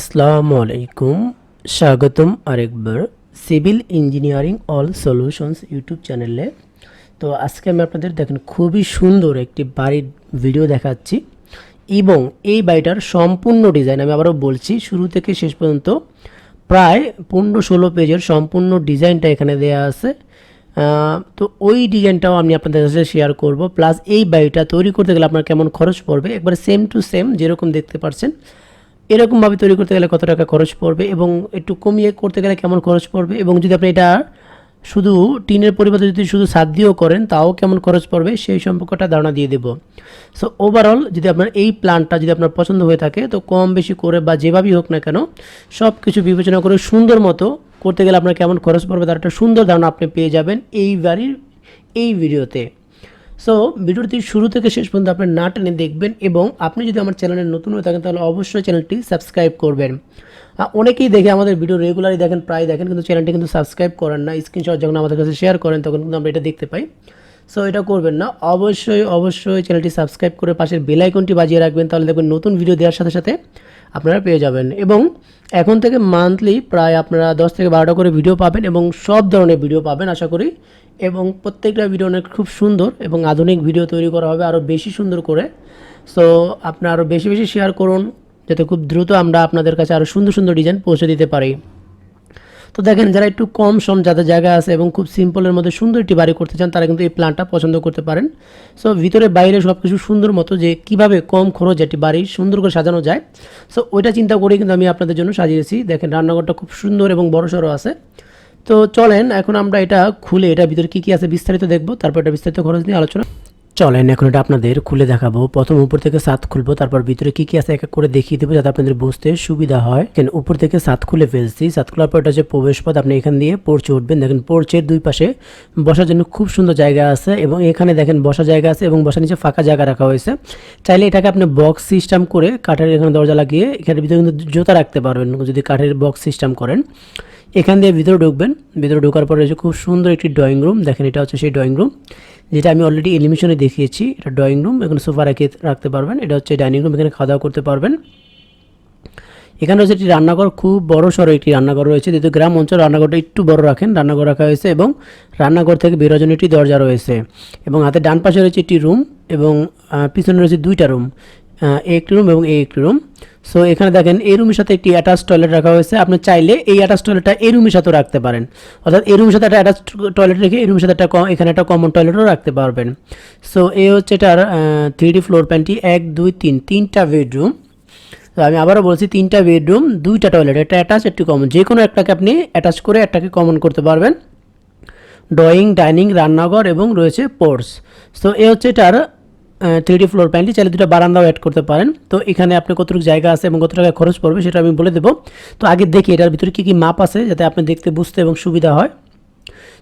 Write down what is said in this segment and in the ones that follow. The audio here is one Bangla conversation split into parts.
আসসালামু আলাইকুম, স্বাগতম আরেকবার civil engineering all solutions YouTube চ্যানেলে। তো আজকে আমি আপনাদের দেখেন খুবই সুন্দর একটি বাড়ির ভিডিও দেখাচ্ছি এবং এই বাড়িটার সম্পূর্ণ ডিজাইন আমি আবারও বলছি, শুরু থেকে শেষ পর্যন্ত প্রায় পনেরো ষোলো পেজের সম্পূর্ণ ডিজাইনটা এখানে দেওয়া আছে। তো ওই ডিজাইনটাও আমি আপনাদের কাছে শেয়ার করব, প্লাস এই বাড়িটা তৈরি করতে গেলে আপনার কেমন খরচ পড়বে, একবার সেম টু সেম যেরকম দেখতে পাচ্ছেন এরকমভাবে তৈরি করতে গেলে কত টাকা খরচ পড়বে এবং একটু কমিয়ে করতে গেলে কেমন খরচ পড়বে? এবং যদি আপনি এটা শুধু টিনের পরিবর্তে যদি শুধু সাত দিয়েও করেন, তাও কেমন খরচ পড়বে? সেই সম্পর্কটা ধারণা দিয়ে দেব। সো ওভারঅল যদি আপনার এই প্ল্যানটা যদি আপনার পছন্দ হয়ে থাকে, তো কম বেশি করে বা যেভাবেই হোক না কেন সব কিছু বিবেচনা করে সুন্দর মতো করতে গেলে আপনার কেমন খরচ পড়বে, তার একটা সুন্দর ধারণা আপনি পেয়ে যাবেন এই বাড়ির, এই ভিডিওতে সো ভিডিওটি শুরু থেকে শেষ পর্যন্ত আপনি না টেনে দেখবেন এবং আপনি যদি আমার চ্যানেলে নতুন হয়ে থাকেন, তাহলে অবশ্যই চ্যানেলটি সাবস্ক্রাইব করবেন। অনেকেই দেখে আমাদের ভিডিও রেগুলারই দেখেন, প্রায় দেখেন, কিন্তু চ্যানেলটি কিন্তু সাবস্ক্রাইব করেন না। স্ক্রিনশট যখন আমাদের কাছে শেয়ার করেন, তখন কিন্তু আমরা এটা দেখতে পাই। সো এটা করবেন না। অবশ্যই অবশ্যই চ্যানেলটি সাবস্ক্রাইব করে পাশের বেল আইকনটি বাজিয়ে রাখবেন। তাহলে দেখবেন নতুন ভিডিও দেওয়ার সাথে সাথে আপনারা পেয়ে যাবেন। এবং এখন থেকে মান্থলি প্রায় আপনারা দশ থেকে বারোটা করে ভিডিও পাবেন এবং সব ধরনের ভিডিও পাবেন, আশা করি। এবং প্রত্যেকটা ভিডিও অনেক খুব সুন্দর এবং আধুনিক ভিডিও তৈরি করা হবে আরও বেশি সুন্দর করে। সো আপনারা আরও বেশি বেশি শেয়ার করুন, যাতে খুব দ্রুত আমরা আপনাদের কাছে আরও সুন্দর সুন্দর ডিজাইন পৌঁছে দিতে পারি। তো দেখেন যারা একটু কম সম যাদের জায়গা আছে এবং খুব সিম্পলের মধ্যে সুন্দর একটি বাড়ি করতে চান, তারা কিন্তু এই প্ল্যানটা পছন্দ করতে পারেন। সো ভিতরে, বাইরে সব কিছু সুন্দর মতো যে কীভাবে কম খরচ একটি বাড়ি সুন্দর করে সাজানো যায়। সো ওইটা চিন্তা করেই কিন্তু আমি আপনাদের জন্য সাজিয়েছি। দেখেন, রান্নাঘরটা খুব সুন্দর এবং বড়সড় আছে। তো চলেন, এখন আমরা এটা খুলে এটা ভিতরে কী কী আছে বিস্তারিত দেখব। তারপর এটা বিস্তারিত খরচ নিয়ে আলোচনা চলেন এখন এটা আপনাদের খুলে দেখাবো। প্রথম উপর থেকে সাত খুলবো, তারপর ভিতরে কি কি আছে এক এক করে দেখিয়ে দেবো যাতে আপনাদের বুঝতে সুবিধা হয়। দেখেন, উপর থেকে সাত খুলে ফেলছি। সাত খোলার পর এটা হচ্ছে প্রবেশ পথ আপনি এখান দিয়ে পড়ছে উঠবেন। দেখেন, পোর্চের দুই পাশে বসার জন্য খুব সুন্দর জায়গা আছে এবং এখানে দেখেন বসা জায়গা আছে এবং বসার নিচে ফাঁকা জায়গা রাখা হয়েছে। চাইলে এটাকে আপনি বক্স সিস্টেম করে কাঠের এখানে দরজা লাগিয়ে এখানে ভিতরে কিন্তু জুতা রাখতে পারবেন, যদি কাঠের বক্স সিস্টেম করেন। এখান দিয়ে ভিতরে ঢুকবেন। ভিতরে ঢোকার পরে রয়েছে খুব সুন্দর একটি ড্রয়িং রুম দেখেন, এটা হচ্ছে সেই ড্রয়িং রুম যেটা আমি অলরেডি এলিমিশনে দেখিয়েছি। এটা ড্রয়িং রুম এখানে সোফা রেখে রাখতে পারবেন। এটা হচ্ছে ডাইনিং রুম এখানে খাওয়া দাওয়া করতে পারবেন। এখানে রয়েছে একটি রান্নাঘর, খুব বড় সড়ো একটি রান্নাঘর রয়েছে। যেহেতু গ্রাম অঞ্চল, রান্নাঘরটা একটু বড় রাখেন। রান্নাঘর রাখা হয়েছে এবং রান্নাঘর থেকে বেরোর জন্য একটি দরজা রয়েছে এবং হাতে ডান পাশে রয়েছে একটি রুম এবং পিছনে রয়েছে দুইটা রুম এ একটি রুম এবং এ একটি রুম। সো এখানে দেখেন এই রুমের সাথে একটি অ্যাটাচ টয়লেট রাখা হয়েছে। আপনি চাইলে এই অ্যাটাচ টয়লেটটা এই রুমের সাথেও রাখতে পারেন। অর্থাৎ এই রুমের সাথে একটা অ্যাটাচ টয়লেট রেখে এই রুমের সাথে একটা এখানে একটা কমন টয়লেটও রাখতে পারবেন। সো এই হচ্ছে এটার থ্রি ফ্লোর প্যানটি এক, দুই, তিন, তিনটা বেডরুম তো আমি আবারও বলছি, তিনটা বেডরুম দুইটা টয়লেট একটা অ্যাটাচ একটি কমন যে কোনো একটাকে আপনি অ্যাটাচ করে একটাকে কমন করতে পারবেন। ড্রয়িং ডাইনিং রান্নাঘর এবং রয়েছে পোর্স তো এ হচ্ছে এটার থ্রি ডি ফ্লোর প্যান্টটি চাইলে দুটো বারান্দাও অ্যাড করতে পারেন। তো এখানে আপনি কতটুকু জায়গা আছে এবং কত টাকা খরচ পড়বে সেটা আমি বলে দেবো। তো আগে দেখি এটার ভিতরে কী কী মাপ আছে যাতে আপনি দেখতে, বুঝতে এবং সুবিধা হয়।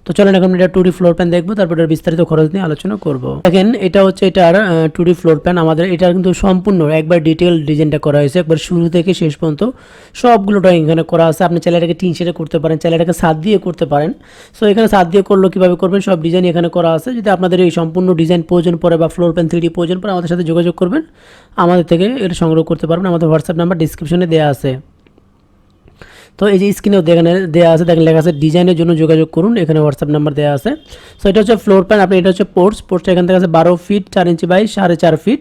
তো চলেন এখন এটা টু ডি ফ্লোর প্যান দেখব, তারপর এটার বিস্তারিত খরচ নিয়ে আলোচনা করব। দেখেন, এটা হচ্ছে এটার টু ডি ফ্লোর প্যান আমাদের এটা কিন্তু সম্পূর্ণ একবার ডিটেল ডিজাইনটা করা হয়েছে, একবার শুরু থেকে শেষ পর্যন্ত। সবগুলো ড্রয়িং এখানে করা আছে, আপনি চাইলে এটাকে টিন শেডে করতে পারেন, চাইলে এটাকে সাত দিয়ে করতে পারেন। সো এখানে সাত দিয়ে করল, কীভাবে করবেন, সব ডিজাইন এখানে করা আছে। যদি আপনাদের এই সম্পূর্ণ ডিজাইন প্রয়োজন পড়ে বা ফ্লোর প্যান থ্রি ডি প্রয়োজন পড়ে, আমাদের সাথে যোগাযোগ করবেন। আমাদের থেকে এটা সংগ্রহ করতে পারবেন, আমাদের হোয়াটসঅ্যাপ নাম্বার ডিসক্রিপশনে দেওয়া আছে। তো এই যে স্ক্রিনেও এখানে দেওয়া আছে, দেখেন লেখা আছে ডিজাইনের জন্য যোগাযোগ করুন। এখানে হোয়াটসঅ্যাপ নাম্বার দেওয়া আছে। সো এটা হচ্ছে ফ্লোর প্যান আপনি এটা হচ্ছে পোর্টস পোর্টসটা এখান থেকে আছে বারো ফিট চার ইঞ্চি বাই সাড়ে চার ফিট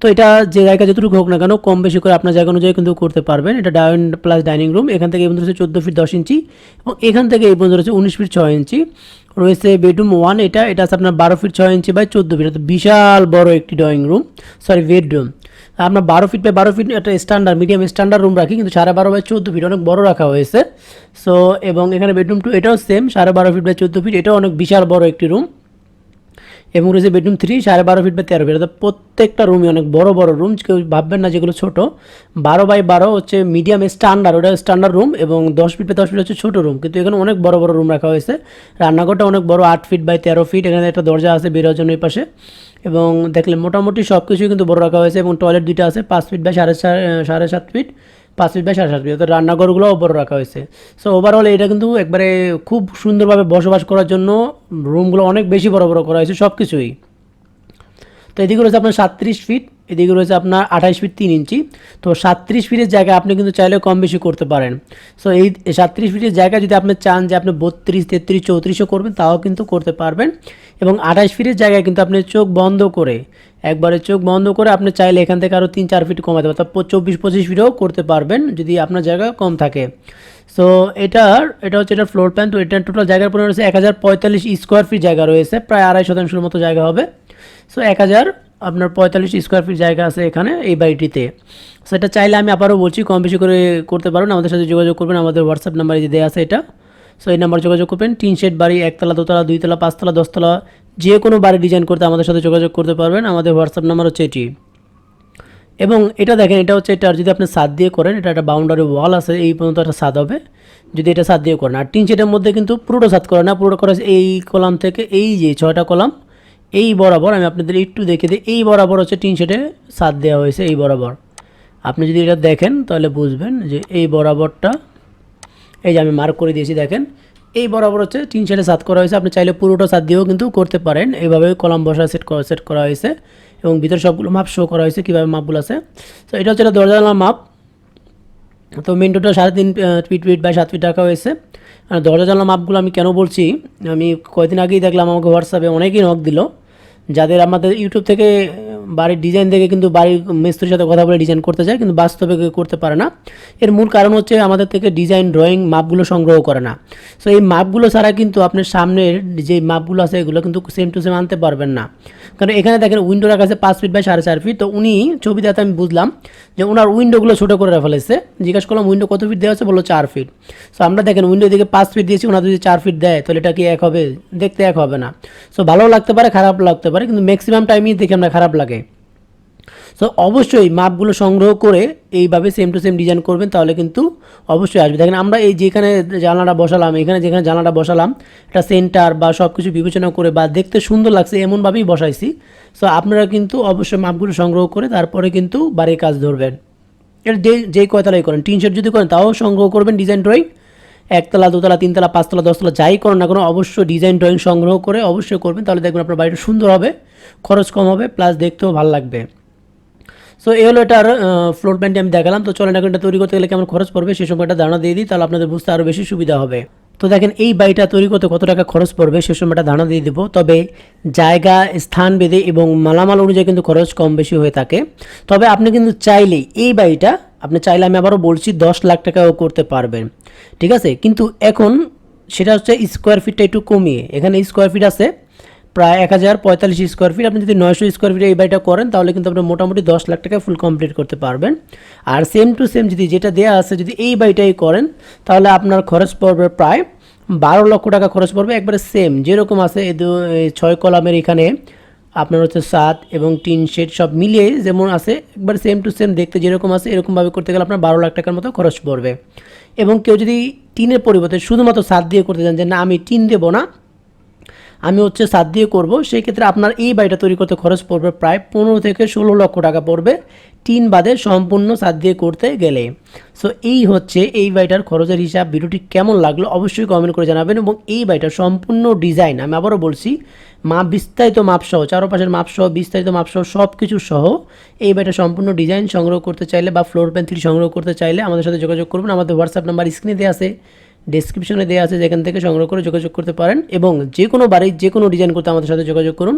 তো এটা যে জায়গা যতটুকু হোক না কেন, কম বেশি করে আপনার জায়গা অনুযায়ী কিন্তু করতে পারবেন। এটা ডাইন প্লাস ডাইনিং রুম এখান থেকে এই পর্যন্ত রয়েছে চোদ্দ ফিট দশ ইঞ্চি এবং এখান থেকে এই পর্যন্ত রয়েছে উনিশ ফিট ছয় ইঞ্চি রয়েছে বেডরুম ওয়ান এটা এটা আছে আপনার বারো ফিট ছয় ইঞ্চি বাই চোদ্দ ফিট বিশাল বড় একটি ড্রয়িং রুম সরি বেডরুম আমরা বারো ফিট বাই বারো ফিট একটা স্ট্যান্ডার্ড মিডিয়াম স্ট্যান্ডার্ড রুম রাখি, কিন্তু সাড়ে বারো বাই চোদ্দ ফিট অনেক বড় রাখা হয়েছে। সো এবং এখানে বেডরুম টু এটাও সেম সাড়ে বারো ফিট বাই চোদ্দ ফিট এটাও অনেক বিশাল বড় একটি রুম এবং রয়েছে বেডরুম থ্রি সাড়ে বারো ফিট বা তেরো ফিট অর্থাৎ প্রত্যেকটা রুমই অনেক বড় বড় রুম কেউ ভাববেন না যেগুলো ছোট। বারো বাই বারো হচ্ছে মিডিয়াম স্ট্যান্ডার্ড ওটা স্ট্যান্ডার্ড রুম এবং দশ ফিট বাই দশ ফিট হচ্ছে ছোটো রুম কিন্তু এখানে অনেক বড় বড় রুম রাখা হয়েছে। রান্নাঘরটা অনেক বড়, আট ফিট বাই তেরো ফিট এখানে একটা দরজা আছে বেরোর জন্য এই পাশে। এবং দেখলে মোটামুটি সব কিছুই কিন্তু বড় রাখা হয়েছে এবং টয়লেট দুইটা আছে, পাঁচ ফিট বাই সাড়ে সাড়ে সাত ফিট পাঁচ ফিট বাই সাড়ে সাত ফিট অর্থাৎ রান্নাঘরগুলোও বড় রাখা হয়েছে। সো ওভারঅল এটা কিন্তু একবারে খুব সুন্দরভাবে বসবাস করার জন্য রুমগুলো অনেক বেশি বড় বড় করা হয়েছে সব কিছুই তো এদিকে রয়েছে আপনার সাতত্রিশ ফিট এদিকে রয়েছে আপনার আঠাশ ফিট তিন ইঞ্চি। তো সাতত্রিশ ফিটের জায়গায় আপনি কিন্তু চাইলে কম বেশি করতে পারেন। সো এই সাতত্রিশ ফিটের জায়গায় যদি আপনি চান যে আপনি বত্রিশ, তেত্রিশ, চৌত্রিশও করবেন, তাও কিন্তু করতে পারবেন। এবং আঠাশ ফিটের জায়গায় কিন্তু আপনি চোখ বন্ধ করে, একবারে চোখ বন্ধ করে আপনি চাইলে এখান থেকে আরও তিন চার ফিট কমাতে পারেন তারপর চব্বিশ পঁচিশ ফিটও করতে পারবেন যদি আপনার জায়গা কম থাকে। সো এটার, এটা হচ্ছে এটার ফ্লোর প্ল্যান তো এটার টোটাল জায়গার পরিমাণ রয়েছে এক হাজার পঁয়তাল্লিশ স্কোয়ার ফিট জায়গা রয়েছে, প্রায় আড়াই শতাংশের মতো জায়গা হবে। সো এক হাজার, আপনার পঁয়তাল্লিশ স্কোয়ার ফিট জায়গা আছে এখানে, এই বাড়িটিতে। সেটা চাইলে আমি আবারও বলছি, কম বেশি করে করতে পারবেন, আমাদের সাথে যোগাযোগ করবেন, আমাদের হোয়াটসঅ্যাপ নাম্বারে যে দেওয়া আছে এটা। সো এই নাম্বার যোগাযোগ করবেন। টিন শেড, বাড়ি, একতলা, দোতলা, দুইতলা, পাঁচতলা, দশতলা যে কোনো বাড়ি ডিজাইন করতে আমাদের সাথে যোগাযোগ করতে পারবেন। আমাদের হোয়াটসঅ্যাপ নাম্বার হচ্ছে এটি। এবং এটা দেখেন, এটা হচ্ছে এটা যদি আপনি সাদ দিয়ে করেন, এটা একটা বাউন্ডারি ওয়াল আছে, এই পর্যন্ত একটা সাদ হবে। যদি এটা সাদ দিয়ে করেন, আর টিন শেডের মধ্যে কিন্তু পুরোটা সাদ করে না, পুরোটা করে এই কলাম থেকে এই যে ছয়টা কলাম, এই বরাবর, আমি আপনাদের একটু দেখে দিই, এই বরাবর হচ্ছে টিন শেডে সাদ দেওয়া হয়েছে, এই বরাবর। আপনি যদি এটা দেখেন, তাহলে বুঝবেন যে এই বরাবরটা এই যে আমি মার্ক করে দিয়েছি, দেখেন। এই বরাবর হচ্ছে তিন শেডে সাত করা হয়েছে। আপনি চাইলে পুরোটা সাত দিয়েও কিন্তু করতে পারেন। এইভাবে কলাম বসা সেট করা সেট করা হয়েছে এবং ভিতরে সবগুলো মাপ শো করা হয়েছে কীভাবে মাপগুলো আছে। তো এটা হচ্ছে দরজা মাপ তো মেন ডোরটা সাড়ে তিন ফিট ফিট বাই সাত ফিট রাখা হয়েছে। আর দরজা জানলা মাপগুলো আমি কেন বলছি? আমি কয়েকদিন আগেই দেখলাম আমাকে হোয়াটসঅ্যাপে অনেকেই নক দিল। যাদের আমাদের ইউটিউব থেকে বাড়ির ডিজাইন দেখে কিন্তু বাড়ির মিস্ত্রির সাথে কথা বলে ডিজাইন করতে চায়, কিন্তু বাস্তবে করতে পারে না। এর মূল কারণ হচ্ছে আমাদের থেকে ডিজাইন ড্রয়িং মাপগুলো সংগ্রহ করে না। সো এই মাপগুলো ছাড়া কিন্তু আপনার সামনের যে মাপগুলো আছে, এগুলো কিন্তু সেম টু সেম আনতে পারবেন না। কারণ এখানে দেখেন উইন্ডো রাখা আছে পাঁচ ফিট বাই সাড়ে চার ফিট তো উনি ছবি দেখাতে আমি বুঝলাম যে ওনার উইন্ডোগুলো ছোটো করে ফেলেছে। জিজ্ঞাসা করলাম উইন্ডো কত ফিট দেওয়া আছে? বলল, চার ফিট সো আমরা দেখেন উইন্ডো দিকে পাঁচ ফিট দিয়েছি ওনার যদি চার ফিট দেয়, তাহলে এটা কি এক হবে? দেখতে এক হবে না। সো ভালো লাগতে পারে খারাপ লাগতে পারে, কিন্তু ম্যাক্সিমাম টাইমই দেখে আমরা খারাপ লাগে। সো অবশ্যই মাপগুলো সংগ্রহ করে এইভাবে সেম টু সেম ডিজাইন করবেন, তাহলে কিন্তু অবশ্যই আসবে। দেখেন আমরা এই যেখানে জানলাটা বসালাম, এখানে যেখানে জানলাটা বসালাম, একটা সেন্টার বা সব কিছু বিবেচনা করে বা দেখতে সুন্দর লাগছে, এমনভাবেই বসাইছি। সো আপনারা কিন্তু অবশ্যই মাপগুলো সংগ্রহ করে তারপরে কিন্তু বাড়ির কাজ ধরবেন। এর যে যেই কয়তলাই করেন, টিন শেড যদি করেন, তাও সংগ্রহ করবেন ডিজাইন ড্রয়িং একতলা, দোতলা, তিনতলা, পাঁচতলা, দশতলা, যাই করেন না কোনো, অবশ্যই ডিজাইন ড্রয়িং সংগ্রহ করে অবশ্যই করবেন, তাহলে দেখবেন আপনার বাড়িটা সুন্দর হবে, খরচ কম হবে প্লাস দেখতেও ভালো লাগবে। সো এই হলো এটার ফ্লোর প্ল্যানটি আমি দেখালাম। তো চলেন এখন এটা তৈরি করতে গেলে কেমন খরচ পড়বে? সে সময়টা ধারণা দিয়ে দিই, তাহলে আপনাদের বুঝতে আরও বেশি সুবিধা হবে। তো দেখেন, এই বাড়িটা তৈরি করতে কত টাকা খরচ পড়বে? সে সময়টা ধারণা দিয়ে দেবো। তবে জায়গা, স্থান বেঁধে এবং মালামাল অনুযায়ী কিন্তু খরচ কম বেশি হয়ে থাকে। তবে আপনি কিন্তু চাইলেই এই বাড়িটা, আপনি চাইলে আমি আবারও বলছি, দশ লাখ টাকাও করতে পারবেন। ঠিক আছে? কিন্তু এখন সেটা হচ্ছে স্কোয়ার ফিটটা একটু কমিয়ে। এখানে স্কোয়ার ফিট আছে প্রায় এক হাজার পঁয়তাল্লিশ স্কোয়ার ফিট আপনি যদি নয়শো স্কোয়ার ফিটে এই বাড়িটা করেন, তাহলে কিন্তু আপনি মোটামুটি দশ লাখ টাকা ফুল কমপ্লিট করতে পারবেন। আর সেম টু সেম যদি যেটা দেওয়া আছে, যদি এই বাড়িটাই করেন, তাহলে আপনার খরচ পড়বে প্রায় বারো লক্ষ টাকা খরচ পড়বে। একবারে সেম যেরকম আছে এই দু ছয় কলামের এখানে আপনার হচ্ছে সাত এবং টিন শেড সব মিলিয়ে যেমন আছে, একবার সেম টু সেম দেখতে যেরকম আছে, এরকমভাবে করতে গেলে আপনার বারো লাখ টাকার মতো খরচ পড়বে। এবং কেউ যদি টিনের পরিবর্তে শুধুমাত্র সাত দিয়ে করতে চান যে, না, আমি টিন দেবো না আমি হচ্ছে সাত দিয়ে করব সেই ক্ষেত্রে আপনার এই বাড়িটা তৈরি করতে খরচ পড়বে প্রায় পনেরো থেকে ষোলো লক্ষ টাকা পড়বে, তিন বাদে সম্পূর্ণ সাত দিয়ে করতে গেলে। সো এই হচ্ছে এই বাড়িটার খরচের হিসাব। ভিডিওটি কেমন লাগল অবশ্যই কমেন্ট করে জানাবেন এবং এই বাড়িটার সম্পূর্ণ ডিজাইন আমি আবারও বলছি, মাপ বিস্তারিত মাপসহ চারপাশের মাপসহ বিস্তারিত মাপসহ সব কিছু সহ এই বাড়িটা সম্পূর্ণ ডিজাইন সংগ্রহ করতে চাইলে বা ফ্লোর থ্রি সংগ্রহ করতে চাইলে আমাদের সাথে যোগাযোগ করবেন আমাদের হোয়াটসঅ্যাপ নাম্বার স্ক্রিনে দেওয়া আছে। ডেসক্রিপশনে দেওয়া আছে যেখান থেকে সংগ্রহ করে যোগাযোগ করতে পারেন এবং যে কোনো বাড়ির যে কোনো ডিজাইন করতে আমাদের সাথে যোগাযোগ করুন।